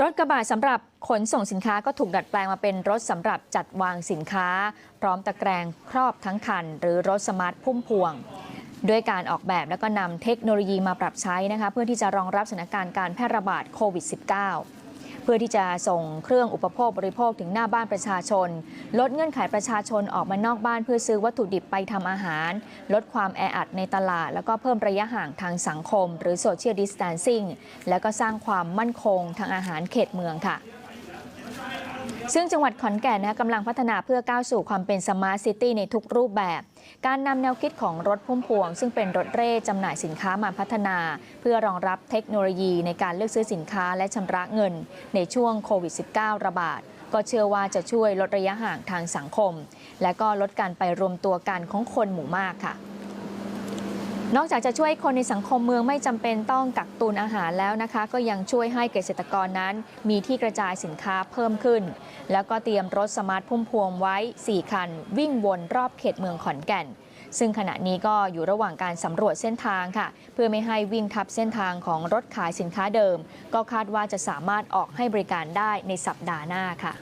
รถกระบะสำหรับขนส่งสินค้าก็ถูกดัดแปลงมาเป็นรถสำหรับจัดวางสินค้า พร้อมตะแกรงครอบทั้งคัน หรือรถสมาร์ทพุ่มพวงด้วยการออกแบบและก็นำเทคโนโลยีมาปรับใช้นะคะเพื่อที่จะรองรับสถานการณ์การแพร่ระบาดโควิด -19 เพื่อที่จะส่งเครื่องอุปโภคบริโภคถึงหน้าบ้านประชาชน ลดเงื่อนไขประชาชนออกมานอกบ้านเพื่อซื้อวัตถุดิบไปทำอาหาร ลดความแออัดในตลาด แล้วก็เพิ่มระยะห่างทางสังคม หรือ social distancing แล้วก็สร้างความมั่นคงทางอาหารเขตเมืองค่ะ ซึ่งจังหวัดขอนแก่นนะคะกำลังพัฒนาเพื่อก้าวสู่ความเป็นสมาร์ทซิตี้ในทุกรูปแบบ การนำแนวคิดของรถพุ่มพวง ซึ่งเป็นรถเร่จำหน่ายสินค้ามาพัฒนา เพื่อรองรับเทคโนโลยีในการเลือกซื้อสินค้าและชำระเงิน ในช่วงโควิด -19 ระบาดก็เชื่อว่าจะช่วยลดระยะห่างทางสังคม และก็ลดการไปรวมตัวกันของคนหมู่มากค่ะนอกจากจะช่วยคนในสังคมเมืองไม่จำเป็นต้องกักตุนอาหารแล้วนะคะ ก็ยังช่วยให้เกษตรกรนั้นมีที่กระจายสินค้าเพิ่มขึ้น แล้วก็เตรียมรถสมาร์ทพุ่มพวงไว้ 4 คัน วิ่งวนรอบเขตเมืองขอนแก่น ซึ่งขณะนี้ก็อยู่ระหว่างการสำรวจเส้นทางค่ะ เพื่อไม่ให้วิ่งทับเส้นทางของรถขายสินค้าเดิม ก็คาดว่าจะสามารถออกให้บริการได้ในสัปดาห์หน้าค่ะ